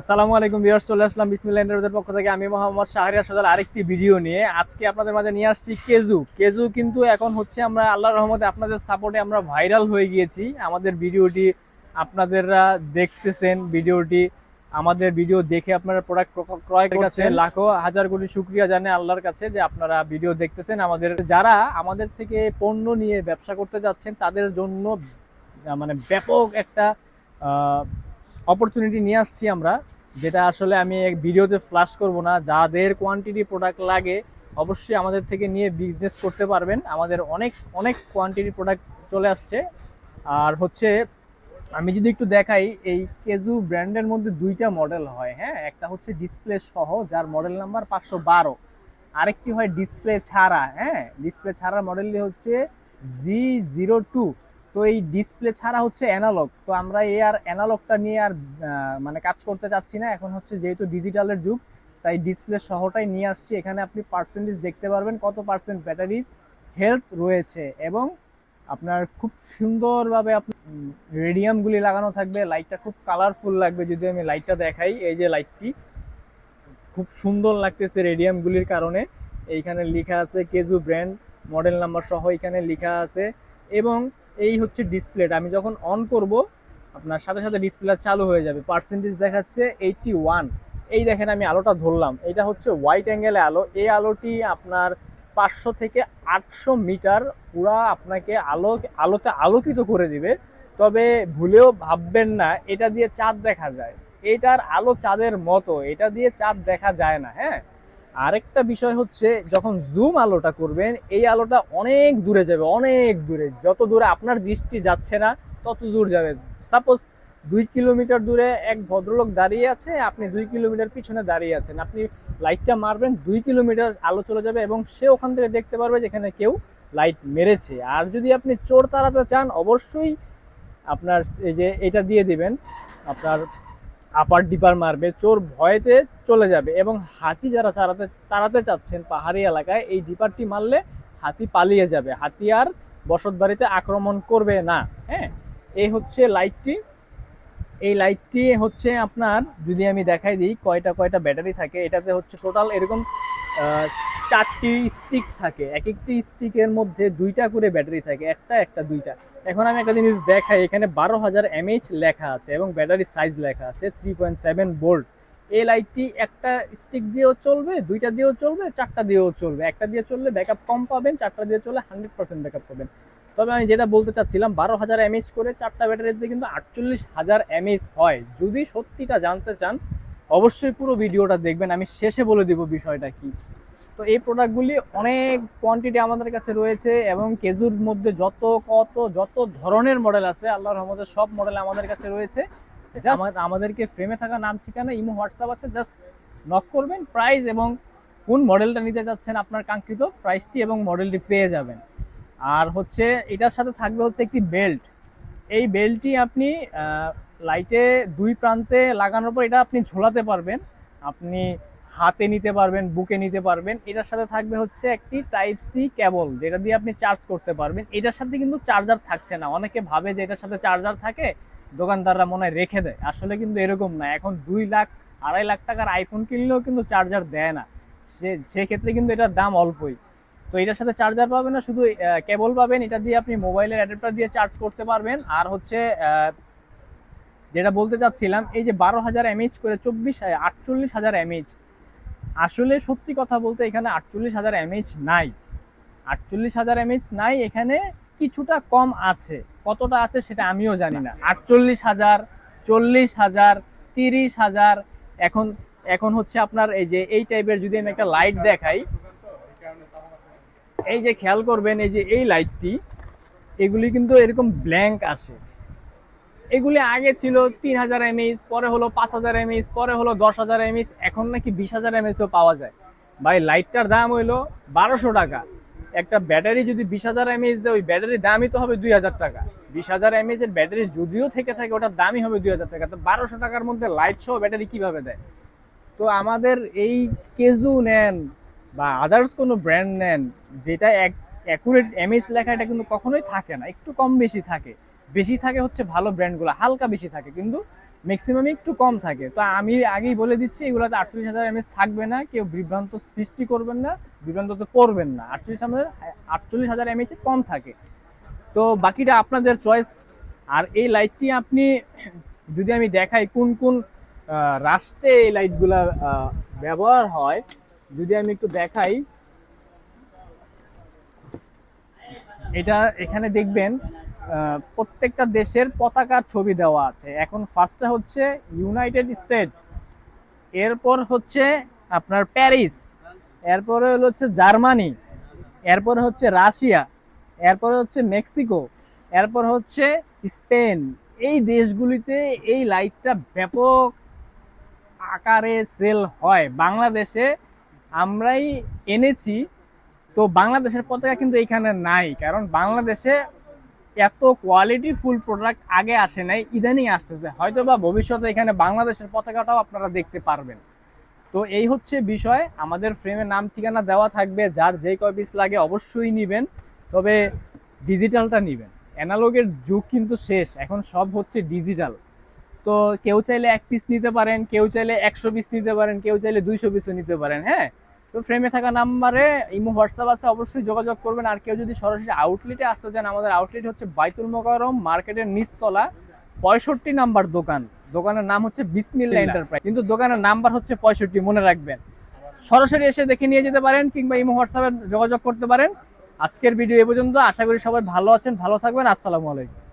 আসসালামু আলাইকুম ভিউয়ার্স চলে আসলাম বিসমিল্লাহ এন্টারপ্রাইজের পক্ষ থেকে। আমি মোহাম্মদ শাহরিয়ার সদাল আরেকটি ভিডিও নিয়ে। আজকে আপনাদের মাঝে নিয়ে আসছি কেজু। কেজু কিন্তু এখন হচ্ছে আমরা আল্লাহর রহমতে আপনাদের সাপোর্টে আমরা ভাইরাল হয়ে গিয়েছি। আমাদের ভিডিওটি আপনাদেররা দেখতেছেন। ভিডিওটি আমাদের ভিডিও দেখে আপনারা প্রোডাক্ট ক্রয় করছেন। লাখো হাজার কোটি শুক্রিয়া জানে আল্লাহর কাছে যে আপনারা ভিডিও দেখতেছেন। আমাদের যারা আমাদের থেকে পণ্য নিয়ে ব্যবসা করতে যাচ্ছেন তাদের জন্য মানে ব্যাপক একটা অপরচুনিটি নিয়ে আসছি আমরা, যেটা আসলে আমি এক ভিডিওতে ফ্লাশ করব না। যাদের কোয়ান্টিটি প্রোডাক্ট লাগে, অবশ্যই আমাদের থেকে নিয়ে বিজনেস করতে পারবেন। আমাদের অনেক অনেক কোয়ান্টিটি প্রোডাক্ট চলে আসছে। আর হচ্ছে, আমি যদি একটু দেখাই, এই কেজু ব্র্যান্ডের মধ্যে দুইটা মডেল হয় হ্যাঁ? একটা হচ্ছে ডিসপ্লে সহ, যার মডেল নাম্বার পাঁচশো বারো। আরেকটি হয় ডিসপ্লে ছাড়া হ্যাঁ? ডিসপ্লে ছাড়া মডেলটি হচ্ছে জি জিরো টু তো এই ডিসপ্লে ছাড়া হচ্ছে অ্যানালগ তো আমরা এই আর অ্যানালগটা নিয়ে আর মানে কাজ করতে চাচ্ছি না। এখন হচ্ছে যেহেতু ডিজিটালের যুগ, তাই ডিসপ্লে সহটাই নিয়ে আসছি। এখানে আপনি পার্সেন্টেজ দেখতে পারবেন কত পার্সেন্ট ব্যাটারি হেলথ রয়েছে এবং আপনার খুব সুন্দরভাবে আপনি রেডিয়ামগুলি লাগানো থাকবে। লাইটটা খুব কালারফুল লাগবে যদি আমি লাইটটা দেখাই। এই যে লাইটটি খুব সুন্দর লাগতেছে রেডিয়ামগুলির কারণে। এইখানে লেখা আছে কেজু ব্র্যান্ড মডেল নাম্বার সহ এখানে লেখা আছে। এবং এই হচ্ছে ডিসপ্লেটা আমি যখন অন করব, আপনার সাথে সাথে ডিসপ্লে চালু হয়ে যাবে। পার্সেন্টেজ দেখাচ্ছে এইটটি ওয়ান এই দেখেন আমি আলোটা ধরলাম। এটা হচ্ছে হোয়াইট অ্যাঙ্গেলে আলো। এই আলোটি আপনার পাঁচশো থেকে আটশো মিটার পুরা আপনাকে আলো, আলোতে আলোকিত করে দিবে। তবে ভুলেও ভাববেন না, এটা দিয়ে চাঁদ দেখা যায়। এটার আলো চাঁদের মতো। এটা দিয়ে চাঁদ দেখা যায় না হ্যাঁ? আরেকটা বিষয় হচ্ছে, যখন জুম আলোটা করবেন, এই আলোটা অনেক দূরে যাবে, অনেক দূরে। যত দূরে আপনার দৃষ্টি যাচ্ছে না, তত দূর যাবে। সাপোজ দুই কিলোমিটার দূরে এক ভদ্রলোক দাঁড়িয়ে আছে, আপনি দুই কিলোমিটার পিছনে দাঁড়িয়ে আছেন। আপনি লাইটটা মারবেন, দুই কিলোমিটার আলো চলে যাবে এবং সে ওখান থেকে দেখতে পারবে যেখানে কেউ লাইট মেরেছে। আর যদি আপনি চোর তাড়াতে চান, অবশ্যই আপনার এই যে এটা দিয়ে দিবেন, আপনার আপার ডিপার মারবে চোর ভয়েতে চলে যাবে এবং হাতি যারা তাড়াতে তাড়াতে চাচ্ছেন পাহাড়ি এলাকায়, এই ডিপারটি মারলে হাতি পালিয়ে যাবে। হাতি আর বসত বাড়িতে আক্রমণ করবে না হ্যাঁ? এই হচ্ছে লাইটটি এই লাইটটি হচ্ছে আপনার, যদি আমি দেখাই দিই, কয়টা কয়টা ব্যাটারি থাকে, এটাতে হচ্ছে টোটাল এরকম চারটি স্টিক থাকে। এক একটি স্টিকের মধ্যে দুইটা করে ব্যাটারি থাকে, একটা একটা, দুইটা। এখন আমি একটা জিনিস দেখাই, এখানে বারো হাজার এমএইচ লেখা আছে এবং ব্যাটারি সাইজ লেখা আছে থ্রি পয়েন্ট সেভেন বোল্ট এই লাইটটি একটা স্টিক দিয়েও চলবে, দুইটা দিয়েও চলবে, চারটা দিয়েও চলবে। একটা দিয়ে চললে ব্যাকআপ কম পাবেন, চারটা দিয়ে চললে হান্ড্রেড পার্সেন্ট ব্যাকআপ পাবেন। তবে আমি যেটা বলতে চাচ্ছিলাম, বারো হাজার এমএইচ করে চারটা ব্যাটারিতে কিন্তু আটচল্লিশ হাজার এমএইচ হয়। যদি সত্যিটা জানতে চান, অবশ্যই পুরো ভিডিওটা দেখবেন, আমি শেষে বলে দিব বিষয়টা কি। তো এই প্রোডাক্টগুলি অনেক কোয়ান্টিটি আমাদের কাছে রয়েছে এবং কেজুর মধ্যে যত কত যত ধরনের মডেল আছে আল্লাহর রহমতে সব মডেল আমাদের কাছে রয়েছে। আমাদেরকে ফ্রেমে থাকা নাম ঠিকানা ইমো হোয়াটসঅ্যাপ আছে জাস্ট নক করবেন প্রাইস এবং কোন মডেলটা নিতে যাচ্ছেন আপনার কাঙ্ক্ষিত প্রাইসটি এবং মডেলটি পেয়ে যাবেন। আর হচ্ছে এটার সাথে থাকবে হচ্ছে একটি বেল্ট এই বেল্টটি আপনি লাইটে দুই প্রান্তে লাগানোর পর এটা আপনি ঝোলাতে পারবেন। আপনি হাতে নিতে পারবেন, বুকে নিতে পারবেন। এটার সাথে থাকবে হচ্ছে একটি টাইপ সি কেবল যেটা দিয়ে আপনি চার্জ করতে পারবেন। এটার সাথে কিন্তু চার্জার থাকছে না। অনেকে ভাবে যে এটার সাথে চার্জার থাকে, দোকানদাররা মনে হয় রেখে দেয়। আসলে কিন্তু এরকম না। এখন দুই লাখ, আড়াই লাখ টাকার আইফোন কিনলেও কিন্তু চার্জার দেয় না। সে, সেক্ষেত্রে কিন্তু এটার দাম অল্পই। তো এটার সাথে চার্জার পাবেন না, শুধু কেবল পাবেন। এটা দিয়ে আপনি মোবাইলের অ্যাডাপ্টার দিয়ে চার্জ করতে পারবেন। আর হচ্ছে যেটা বলতে চাচ্ছিলাম, এই যে বারো হাজার এমএইচ করে চব্বিশ আটচল্লিশ হাজার এমএইচ আসলে সত্যি কথা বলতে এখানে আটচল্লিশ হাজার এমএইচ নাই। আটচল্লিশ হাজার এমএইচ নাই, এখানে কিছুটা কম আছে। কতটা আছে সেটা আমিও জানি না। আটচল্লিশ হাজার, চল্লিশ হাজার, তিরিশ হাজার, এখন এখন হচ্ছে আপনার এই যে এই টাইপের যদি আমি একটা লাইট দেখাই, এই যে খেয়াল করবেন এই যে এই লাইটটি এগুলি কিন্তু এরকম ব্ল্যাঙ্ক আসে। এগুলি আগে ছিল তিন হাজার এমএইচ, পরে হলো পাঁচ হাজার এমএইচ, পরে হলো দশ হাজার এমএইচ, এখন নাকি বিশ হাজার এমএইচও পাওয়া যায়। ভাই, লাইটটার দাম হইল বারোশো টাকা। একটা ব্যাটারি যদি বিশ হাজার এমএইচ দেয়, ওই ব্যাটারির দামই তো হবে দুই হাজার টাকা। বিশ হাজার এমএইচ এর ব্যাটারি যদিও থেকে থাকে, ওটার দামই হবে দুই হাজার টাকা। তো বারোশো টাকার মধ্যে লাইট সহ ব্যাটারি কীভাবে দেয়? তো আমাদের এই কেজু নেন বা আদার্স কোনো ব্র্যান্ড নেন, যেটা এক অ্যাকুরেট এমএইচ লেখা, এটা কিন্তু কখনোই থাকে না। একটু কম বেশি থাকে। বেশি থাকে হচ্ছে ভালো ব্র্যান্ডগুলো, হালকা বেশি থাকে কিন্তু ম্যাক্সিমাম একটু কম থাকে। তো আমি আগেই বলে দিচ্ছি, এগুলোতে আটচল্লিশ হাজার এমএস থাকবে না, কেউ বিভ্রান্ত সৃষ্টি করবেন না, বিভ্রান্ত তো করবেন না, আটচল্লিশ হাজার আটচল্লিশ হাজার এমএচ কম থাকে। তো বাকিটা আপনাদের চয়েস আর এই লাইটটি আপনি, যদি আমি দেখাই কোন কোন রাষ্ট্রে এই লাইটগুলা ব্যবহার হয়, যদি আমি একটু দেখাই, এটা এখানে দেখবেন প্রত্যেকটা দেশের পতাকার ছবি দেওয়া আছে। এখন ফার্স্টটা হচ্ছে ইউনাইটেড স্টেট এরপর হচ্ছে আপনার প্যারিস এরপরে হচ্ছে জার্মানি এরপর হচ্ছে রাশিয়া এরপরে হচ্ছে মেক্সিকো এরপর হচ্ছে স্পেন এই দেশগুলিতে এই লাইটটা ব্যাপক আকারে সেল হয়। বাংলাদেশে আমরাই এনেছি, তো বাংলাদেশের পতাকা কিন্তু এখানে নাই, কারণ বাংলাদেশে এত কোয়ালিটি ফুল প্রোডাক্ট আগে আসে নাই, ইদানিং আসতেছে। হয়তো বা ভবিষ্যতে এখানে বাংলাদেশের পতাকাটাও আপনারা দেখতে পারবেন। তো এই হচ্ছে বিষয়, আমাদের ফ্রেমের নাম ঠিকানা দেওয়া থাকবে, যার যেই কয় পিস লাগে অবশ্যই নেবেন, তবে ডিজিটালটা নেবেন। অ্যানালগের যুগ কিন্তু শেষ, এখন সব হচ্ছে ডিজিটাল তো কেউ চাইলে এক পিস নিতে পারেন, কেউ চাইলে একশো পিস নিতে পারেন, কেউ চাইলে দুইশো পিসও নিতে পারেন হ্যাঁ? তো ফ্রেমে থাকা নাম্বারে ইমো হোয়াটসঅ্যাপ আছে অবশ্যই যোগাযোগ করবেন। আর কেউ যদি সরাসরি আউটলেটে আসতে চান আমাদের আউটলেট হচ্ছে বাইতুল মোকারম মার্কেটের নিচতলা পঁয়ষট্টি নাম্বার দোকান। দোকানের নাম হচ্ছে বিসমিল্লা এন্টারপ্রাইজ কিন্তু দোকানের নাম্বার হচ্ছে পঁয়ষট্টি মনে রাখবেন। সরাসরি এসে দেখে নিয়ে যেতে পারেন কিংবা ইমো হোয়াটসঅ্যাপে যোগাযোগ করতে পারেন। আজকের ভিডিও এ পর্যন্ত। আশা করি সবাই ভালো আছেন ভালো থাকবেন। আসসালামু আলাইকুম।